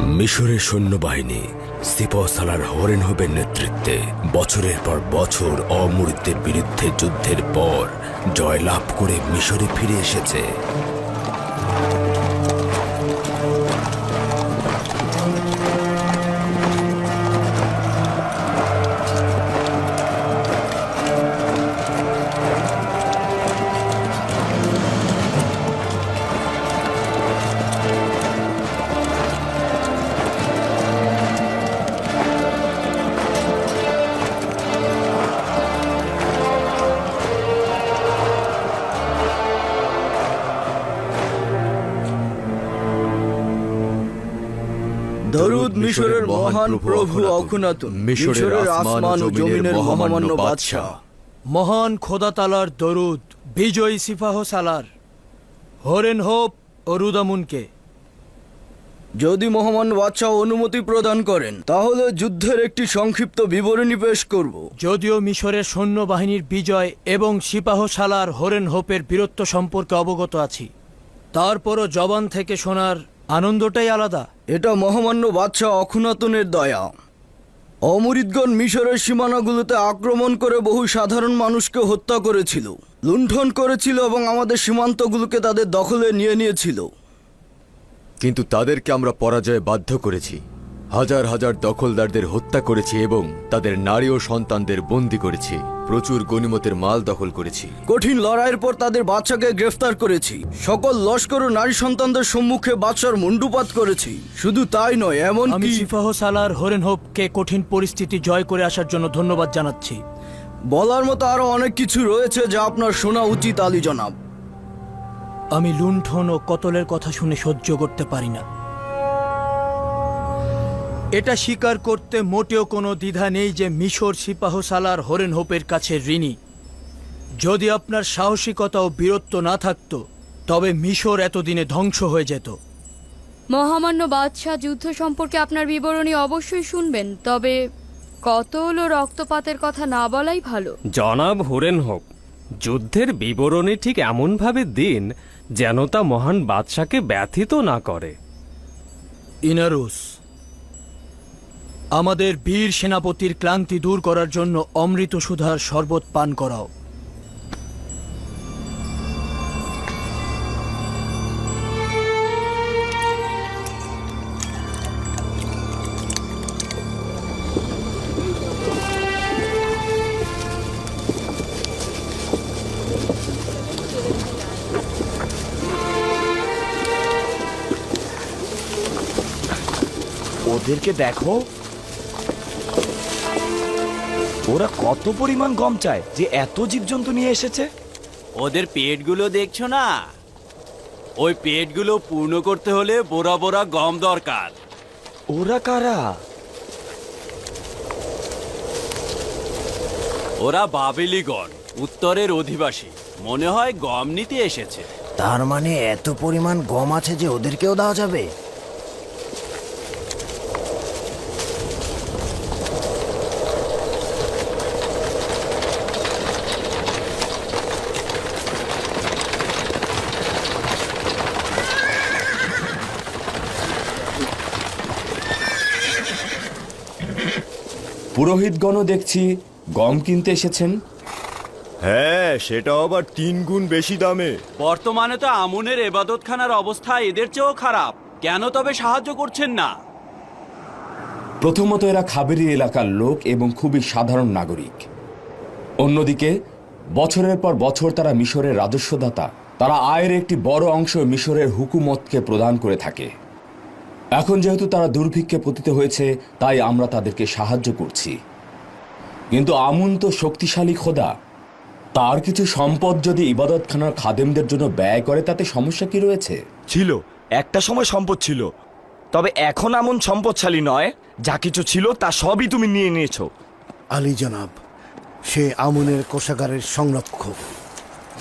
মিশরের সৈন্যবাহিনী সিপসালার হরেন হবের নেতৃত্বে বছরের পর বছর অমরিতের বিরুদ্ধে যুদ্ধের পর জয়লাভ করে মিশরে ফিরে এসেছে। দরুদ মিশরের মহান প্রভু অখুনাতুন মিশরের আসমান ও জমিনের মহামান্য বাদশাহ। মহান খোদা তালার দরুদ বিজয়ী সিফাহ সালার হরেন হোপ ও রুদামুনকে। যদি মহামান্য বাদশাহ অনুমতি প্রদান করেন তাহলে যুদ্ধের একটি সংক্ষিপ্ত বিবরণী পেশ করব। যদিও মিশরের সৈন্যবাহিনীর বিজয় এবং সিপাহ সালার হরেন হোপের বীরত্ব সম্পর্কে অবগত আছি তারপরও জবান থেকে শোনার আনন্দটাই আলাদা। এটা মহামান্য বাদশাহ অখুনাতনের দয়া। অমরিদগণ মিশরের সীমানাগুলোতে আক্রমণ করে বহু সাধারণ মানুষকে হত্যা করেছিল লুণ্ঠন করেছিল এবং আমাদের সীমান্তগুলোকে তাদের দখলে নিয়ে নিয়েছিল। কিন্তু তাদেরকে আমরা পরাজয়ে বাধ্য করেছি। হাজার হাজার দখলদারদের হত্যা করেছি এবং তাদের নারী ও সন্তানদের বন্দি করেছি। প্রচুর গনিমতের মাল দখল করেছি। কঠিন লড়াইয়ের পর তাদের বাচ্চাকে গ্রেফতার করেছি। সকল লস্কর ও নারী সন্তানদের সম্মুখে বাচ্চার মুন্ডুপাত করেছি। শুধু তাই নয় এমন আমি সিফাহ সালার হরেন হোপকে কঠিন পরিস্থিতি জয় করে আসার জন্য ধন্যবাদ জানাচ্ছি। বলার মতো আরও অনেক কিছু রয়েছে যা আপনার শোনা উচিত আলী জনাব। আমি লুণ্ঠন ও কতলের কথা শুনে সহ্য করতে পারি না। এটা স্বীকার করতে মোটেও কোনো দ্বিধা নেই যে মিশর সিপাহ সালার হরেন হোপের কাছে ঋণী। যদি আপনার সাহসিকতা ও বীরত্ব না থাকত তবে মিশর এতদিনে ধ্বংস হয়ে যেত। মহামান্য বাদশাহ যুদ্ধ সম্পর্কে আপনার বিবরণী অবশ্যই শুনবেন তবে কতল ও রক্তপাতের কথা না বলাই ভালো। জনাব হরেন হোক যুদ্ধের বিবরণী ঠিক এমনভাবে দিন যেন তা মহান বাদশাকে ব্যথিত না করে। ইনারুস আমাদের বীর সেনাপতির ক্লান্তি দূর করার জন্য অমৃত সুধার শরবত পান করাও। ওদেরকে দেখো। ওরা কত পরিমাণ গম চায় যে এত জীবজন্তু নিয়ে এসেছে? ওদের পেটগুলো দেখছ না? ওই পেটগুলো পূর্ণ করতে হলে বোরা বোরা গম দরকার। ওরা কারা? ওরা বাবেলিগণ উত্তরের অধিবাসী। মনে হয় গম নিতে এসেছে। তার মানে এত পরিমাণ গম আছে যে ওদেরকেও দেওয়া যাবে? পুরোহিতগণও দেখছি গম কিনতে এসেছেন। হ্যাঁ সেটা আবার তিন গুণ বেশি দামে। বর্তমানে তো আমুনের এবাদতখানার অবস্থা এদের চেয়েও খারাপ। কেন তবে সাহায্য করছেন না? প্রথমত এরা খাবেরি এলাকার লোক এবং খুবই সাধারণ নাগরিক। অন্যদিকে বছরের পর বছর তারা মিশরের রাজস্বদাতা। তারা আয়ের একটি বড় অংশ মিশরের হুকুমতকে প্রদান করে থাকে। এখন যেহেতু তারা দুর্ভিক্ষে পতিত হয়েছে তাই আমরা তাদেরকে সাহায্য করছি। কিন্তু আমুন তো শক্তিশালী খোদা। তার কিছু সম্পদ যদি ইবাদতখানার খাদেমদের জন্য ব্যয় করে তাতে সমস্যা কি রয়েছে? ছিল। একটা সময় সম্পদ ছিল। তবে এখন এমন সম্পদশালী নয়। যা কিছু ছিল তা সবই তুমি নিয়ে নিয়েছো। আলী জনাব সে আমুনের কোষাগারের সংরক্ষক।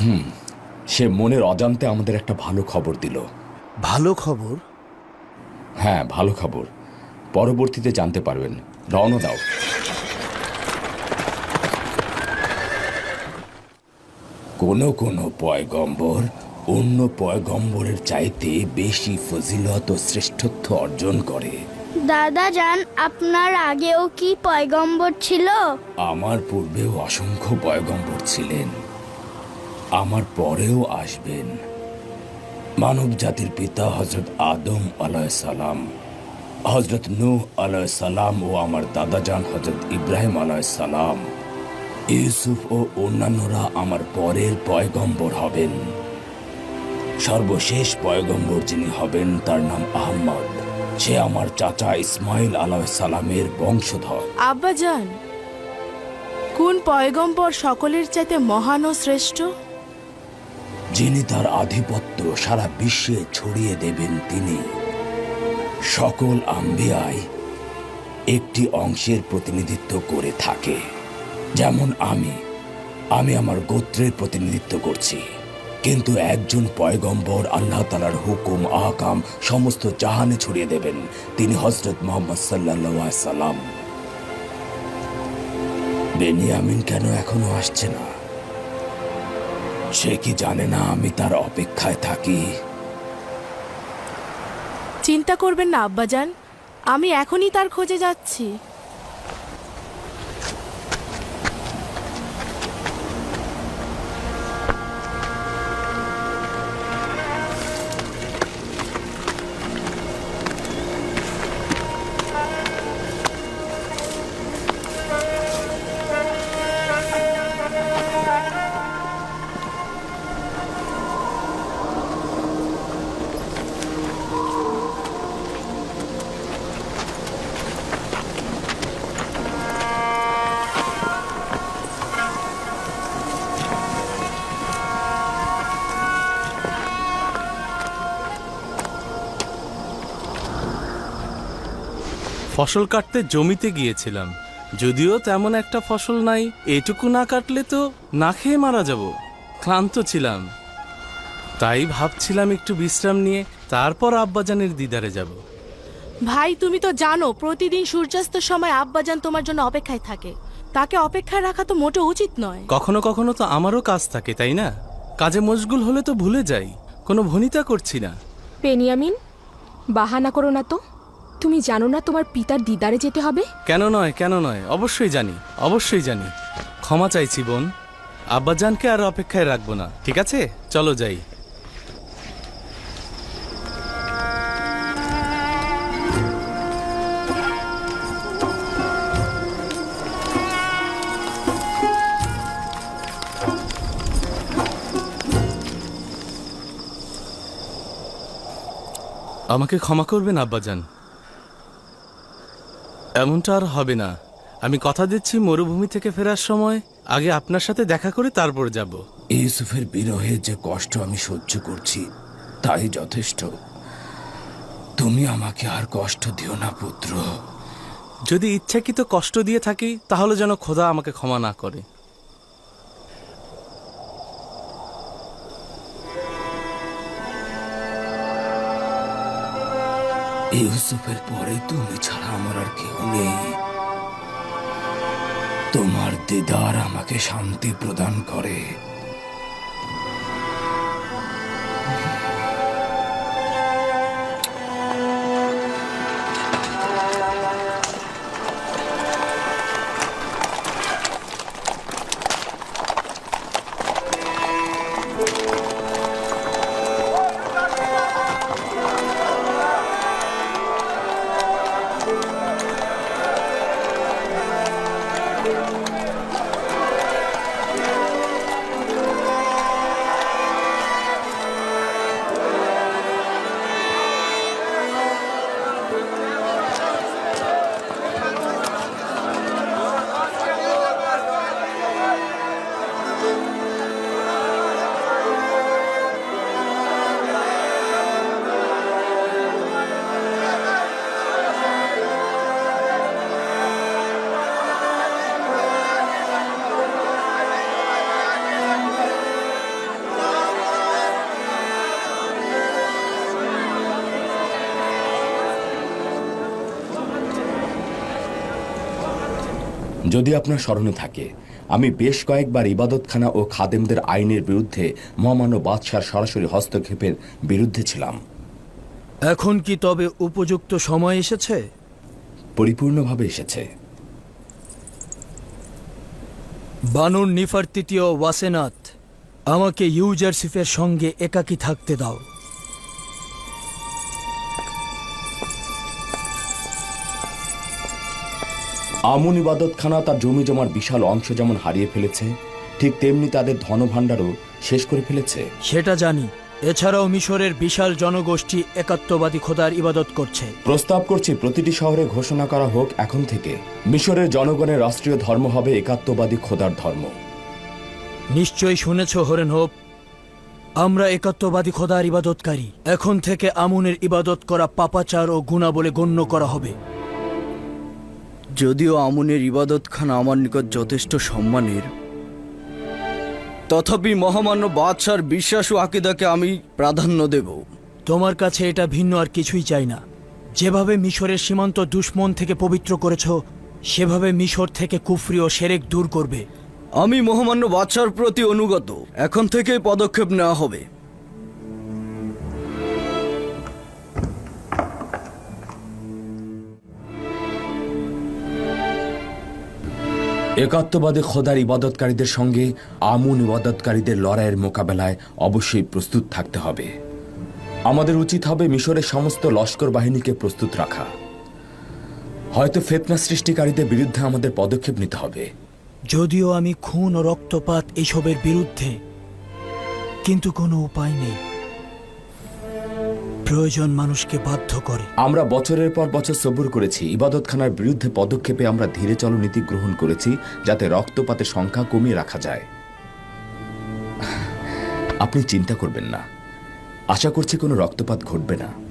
হুম সে মনের অজান্তে আমাদের একটা ভালো খবর দিল। ভালো খবর? হ্যাঁ ভালো খবর। পরবর্তীতে জানতে পারবেন। রওনা দাও। কোনো কোনো পয়গম্বর অন্য পয়গম্বরের চাইতে বেশি ফজিলত ও শ্রেষ্ঠত্ব অর্জন করে। দাদা যান আপনার আগেও কি পয়গম্বর ছিল? আমার পূর্বেও অসংখ্য পয়গম্বর ছিলেন। আমার পরেও আসবেন। মানব জাতির পিতা হজরত আদম আলাহ সালাম হজরত নূহ আলাহ সালাম ও আমার দাদাজান হজরত ইব্রাহিম আলাহ সালাম, ইউসুফ ও অন্যান্যরা আমার পরের পয়গম্বর হবেন। সর্বশেষ পয়গম্বর যিনি হবেন তার নাম আহম্মদ। সে আমার চাচা ইসমাইল আলাহ সালামের বংশধর। আব্বাজান, কোন পয়গম্বর সকলের চাইতে মহান ও শ্রেষ্ঠ? যিনি তার আধিপত্য সারা বিশ্বে ছড়িয়ে দেবেন তিনি। সকল আম্বিয়ায় একটি অংশের প্রতিনিধিত্ব করে থাকে। যেমন আমি আমি আমার গোত্রের প্রতিনিধিত্ব করছি। কিন্তু একজন পয়গম্বর আল্লাহ তালার হুকুম আকাম সমস্ত জাহানে ছড়িয়ে দেবেন। তিনি হজরত মোহাম্মদ সাল্লাহ সাল্লাম। বেনিয়ামিন কেন এখনও আসছে না? সে কি জানে না আমি তার অপেক্ষায় থাকি? চিন্তা করবেন না, আব্বাজান। আমি এখনই তার খোঁজে যাচ্ছি। ফসল কাটতে জমিতে গিয়েছিলাম। যদিও তেমন একটা ফসল নাই এটুকু না কাটলে তো না খেয়ে মারা যাব। ক্লান্ত ছিলাম। তাই ভাবছিলাম একটু বিশ্রাম নিয়ে তারপর আব্বাজানের দিদারে যাব। ভাই তুমি তো জানো প্রতিদিন সূর্যাস্তের সময় আব্বাজান তোমার জন্য অপেক্ষায় থাকে। তাকে অপেক্ষায় রাখা তো মোটেও উচিত নয়। কখনো কখনো তো আমারও কাজ থাকে তাই না? কাজে মশগুল হলে তো ভুলে যাই কোনো ভনিতা করছি না। পেনিয়ামিন বাহানা করো না তো। তুমি জানো না তোমার পিতার দিদারে যেতে হবে? কেন নয় কেন নয়? অবশ্যই জানি অবশ্যই জানি। ক্ষমা চাইছি বোন। আব্বাজানকে আর অপেক্ষায় রাখব না, ঠিক আছে? চলো যাই। আমাকে ক্ষমা করবেন, আব্বাজান? এমনটা আর হবে না। আমি কথা দিচ্ছি মরুভূমি থেকে ফেরার সময়। আগে আপনার সাথে দেখা করে তারপর যাব। ইউসুফের বিরহে যে কষ্ট আমি সহ্য করছি তাই যথেষ্ট। তুমি আমাকে আর কষ্ট দিও না পুত্র। যদি ইচ্ছাকৃত কষ্ট দিয়ে থাকি তাহলে যেন খোদা আমাকে ক্ষমা না করে। ইউসুফের পরে তুমি ছাড়া আমার আর কেউ নেই। তোমার দিদার আমাকে শান্তি প্রদান করে। যদি আপনার স্মরণে থাকে আমি বেশ কয়েকবার ইবাদতখানা ও খাদেমদের আইনের বিরুদ্ধে মহামান্য বাদশার সরাসরি হস্তক্ষেপের বিরুদ্ধে ছিলাম। এখন কি তবে উপযুক্ত সময় এসেছে? পরিপূর্ণভাবে এসেছে। বানুর নিফার তৃতীয় ওয়াসেনাথ আমাকে ইউজারসিফের সঙ্গে একাকী থাকতে দাও। আমুন ইবাদতখানা তার জমি জমার বিশাল অংশ যেমন হারিয়ে ফেলেছে ঠিক তেমনি তাদের ধনভাণ্ডারও শেষ করে ফেলেছে। সেটা জানি এছাড়াও মিশরের বিশাল জনগোষ্ঠী একাত্মবাদী খোদার ইবাদত করছে। প্রস্তাব করছি প্রতিটি শহরে ঘোষণা করা হোক এখন থেকে। মিশরের জনগণের রাষ্ট্রীয় ধর্ম হবে একাত্মবাদী খোদার ধর্ম। নিশ্চয়ই শুনেছ হরেন হোপ আমরা একাত্মবাদী খোদার ইবাদতকারী। এখন থেকে আমুনের ইবাদত করা পাপাচার ও গুণা বলে গণ্য করা হবে। যদিও আমুনের ইবাদতখানা আমার নিকট যথেষ্ট সম্মানের তথাপি মহামান্য বাদশার বিশ্বাস ও আকিদাকে আমি প্রাধান্য দেব। তোমার কাছে এটা ভিন্ন আর কিছুই চাই না। যেভাবে মিশরের সীমান্ত দুশ্মন থেকে পবিত্র করেছ সেভাবে মিশর থেকে কুফরি ও সেরেক দূর করবে। আমি মহামান্য বাদশার প্রতি অনুগত। এখন থেকেই পদক্ষেপ নেওয়া হবে। একাত্মবাদী খোদার ইবাদতকারীদের সঙ্গে আমুন ইবাদতকারীদের লড়াইয়ের মোকাবেলায় অবশ্যই প্রস্তুত থাকতে হবে। আমাদের উচিত হবে মিশরের সমস্ত লস্কর বাহিনীকে প্রস্তুত রাখা। হয়তো ফেতনা সৃষ্টিকারীদের বিরুদ্ধে আমাদের পদক্ষেপ নিতে হবে। যদিও আমি খুন ও রক্তপাত এসবের বিরুদ্ধে, কিন্তু কোনো উপায় নেই। প্রয়োজন মানুষকে বাধ্য করে। আমরা বছরের পর বছর সবুর করেছি, ইবাদতখানার বিরুদ্ধে পদক্ষেপে আমরা ধীরে চলো নীতি গ্রহণ করেছি, যাতে রক্তপাতের সংখ্যা কমিয়ে রাখা যায়। আপনি চিন্তা করবেন না। আশা করছি কোনো রক্তপাত ঘটবে না।